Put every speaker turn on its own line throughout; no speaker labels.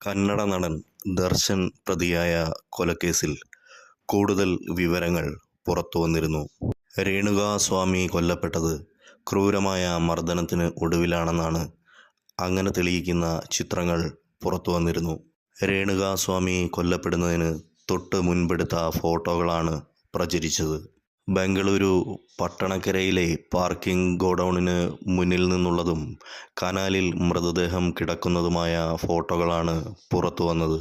കന്നഡ നടൻ ദർശൻ പ്രതിയായ കൊലക്കേസിൽ കൂടുതൽ വിവരങ്ങൾ പുറത്തു വന്നിരുന്നു. രേണുകാസ്വാമി കൊല്ലപ്പെട്ടത് ക്രൂരമായ മർദ്ദനത്തിന് ഒടുവിലാണെന്നാണ് അങ്ങനെ തെളിയിക്കുന്ന ചിത്രങ്ങൾ പുറത്തു വന്നിരുന്നു. രേണുകാസ്വാമി കൊല്ലപ്പെടുന്നതിന് തൊട്ട് മുൻപെടുത്ത ഫോട്ടോകളാണ് പ്രചരിച്ചത്. ബംഗളൂരു പട്ടണക്കരയിലെ പാർക്കിംഗ് ഗോഡൗണിന് മുന്നിൽ നിന്നുള്ളതും കനാലിൽ മൃതദേഹം കിടക്കുന്നതുമായ ഫോട്ടോകളാണ് പുറത്തു വന്നത്.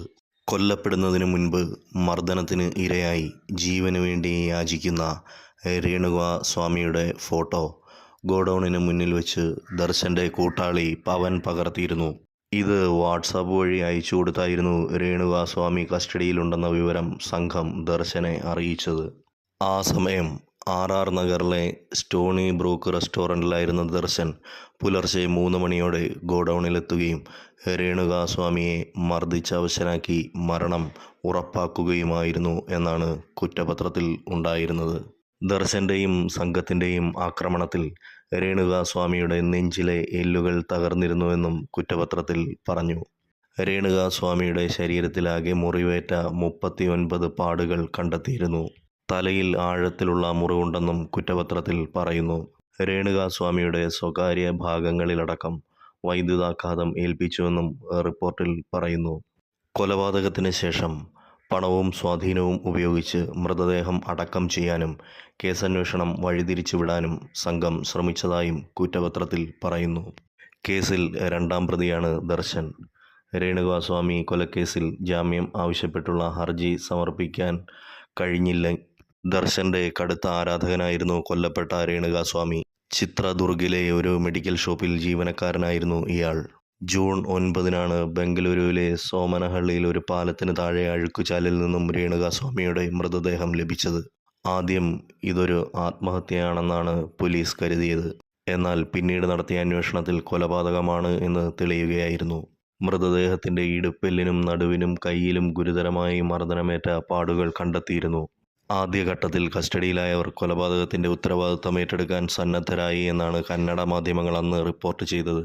കൊല്ലപ്പെടുന്നതിന് മുൻപ് മർദ്ദനത്തിന് ഇരയായി ജീവന് വേണ്ടി യാചിക്കുന്ന രേണുക സ്വാമിയുടെ ഫോട്ടോ ഗോഡൗണിന് മുന്നിൽ വെച്ച് ദർശന്റെ കൂട്ടാളി പവൻ പകർത്തിയിരുന്നു. ഇത് വാട്സാപ്പ് വഴി അയച്ചു കൊടുത്തായിരുന്നു രേണുക സ്വാമി കസ്റ്റഡിയിലുണ്ടെന്ന വിവരം സംഘം ദർശനെ അറിയിച്ചത്. ആ സമയം ആർ ആർ നഗറിലെ സ്റ്റോണി ബ്രൂക്ക് റെസ്റ്റോറന്റിലായിരുന്ന ദർശൻ പുലർച്ചെ മൂന്ന് മണിയോടെ ഗോഡൗണിലെത്തുകയും രേണുകാസ്വാമിയെ മർദ്ദിച്ചവശനാക്കി മരണം ഉറപ്പാക്കുകയുമായിരുന്നു എന്നാണ് കുറ്റപത്രത്തിൽ ഉണ്ടായിരുന്നത്. ദർശന്റെയും സംഘത്തിന്റെയും ആക്രമണത്തിൽ രേണുകാസ്വാമിയുടെ നെഞ്ചിലെ എല്ലുകൾ തകർന്നിരുന്നുവെന്നും കുറ്റപത്രത്തിൽ പറഞ്ഞു. രേണുകാസ്വാമിയുടെ ശരീരത്തിലാകെ മുറിവേറ്റ മുപ്പത്തിയൊൻപത് പാടുകൾ കണ്ടെത്തിയിരുന്നു. തലയിൽ ആഴത്തിലുള്ള മുറിവുണ്ടെന്നും കുറ്റപത്രത്തിൽ പറയുന്നു. രേണുകാസ്വാമിയുടെ സ്വകാര്യ ഭാഗങ്ങളിലടക്കം വൈദ്യുതാഘാതം ഏൽപ്പിച്ചുവെന്നും റിപ്പോർട്ടിൽ പറയുന്നു. കൊലപാതകത്തിന് ശേഷം പണവും സ്വാധീനവും ഉപയോഗിച്ച് മൃതദേഹം അടക്കം ചെയ്യാനും കേസന്വേഷണം വഴിതിരിച്ചുവിടാനും സംഘം ശ്രമിച്ചതായും കുറ്റപത്രത്തിൽ പറയുന്നു. കേസിൽ രണ്ടാം പ്രതിയാണ് ദർശൻ. രേണുകാസ്വാമി കൊലക്കേസിൽ ജാമ്യം ആവശ്യപ്പെട്ടുള്ള ഹർജി സമർപ്പിക്കാൻ കഴിഞ്ഞില്ല ദർശന്റെ കടുത്ത ആരാധകനായിരുന്നു കൊല്ലപ്പെട്ട രേണുകാസ്വാമി. ചിത്രദുർഗിലെ ഒരു മെഡിക്കൽ ഷോപ്പിൽ ജീവനക്കാരനായിരുന്നു ഇയാൾ. ജൂൺ ഒൻപതിനാണ് ബംഗളൂരുവിലെ സോമനഹള്ളിയിൽ ഒരു പാലത്തിന് താഴെ അഴുക്കുചാലിൽ നിന്നും രേണുകാസ്വാമിയുടെ മൃതദേഹം ലഭിച്ചത്. ആദ്യം ഇതൊരു ആത്മഹത്യയാണെന്നാണ് പോലീസ് കരുതിയത്. എന്നാൽ പിന്നീട് നടത്തിയ അന്വേഷണത്തിൽ കൊലപാതകമാണ് എന്ന് തെളിയുകയായിരുന്നു. മൃതദേഹത്തിന്റെ ഇടുപ്പെല്ലിനും നടുവിനും കയ്യിലും ഗുരുതരമായി മർദ്ദനമേറ്റ പാടുകൾ കണ്ടെത്തിയിരുന്നു. ആദ്യഘട്ടത്തിൽ കസ്റ്റഡിയിലായവർ കൊലപാതകത്തിന്റെ ഉത്തരവാദിത്തം ഏറ്റെടുക്കാൻ സന്നദ്ധരായി എന്നാണ് കന്നഡ മാധ്യമങ്ങൾ അന്ന് റിപ്പോർട്ട് ചെയ്തത്.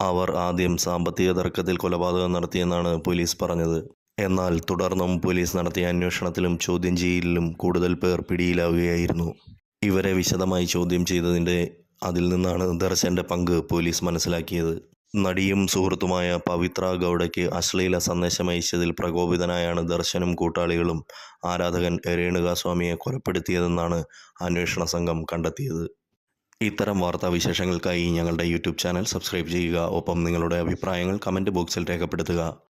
അവർ ആദ്യം സാമ്പത്തിക തർക്കത്തിൽ കൊലപാതകം നടത്തിയെന്നാണ് പോലീസ് പറഞ്ഞത്. എന്നാൽ തുടർന്നും പോലീസ് നടത്തിയ അന്വേഷണത്തിലും ചോദ്യം ചെയ്യലിലും കൂടുതൽ പേർ പിടിയിലാവുകയായിരുന്നു. ഇവരെ വിശദമായി ചോദ്യം ചെയ്തതിന്റെ അതിൽ നിന്നാണ് ദർശന്റെ പങ്ക് പോലീസ് മനസ്സിലാക്കിയത്. നടിയും സുഹൃത്തുമായ പവിത്ര ഗൗഡയ്ക്ക് അശ്ലീല സന്ദേശം അയച്ചതിൽ പ്രകോപിതനായാണ് ദർശനും കൂട്ടാളികളും ആരാധകൻ രേണുകാസ്വാമിയെ കൊലപ്പെടുത്തിയതെന്നാണ് അന്വേഷണ സംഘം കണ്ടെത്തിയത്. ഇത്തരം വാർത്താ വിശേഷങ്ങൾക്കായി ഞങ്ങളുടെ യൂട്യൂബ് ചാനൽ സബ്സ്ക്രൈബ് ചെയ്യുക. ഒപ്പം നിങ്ങളുടെ അഭിപ്രായങ്ങൾ കമന്റ് ബോക്സിൽ രേഖപ്പെടുത്തുക.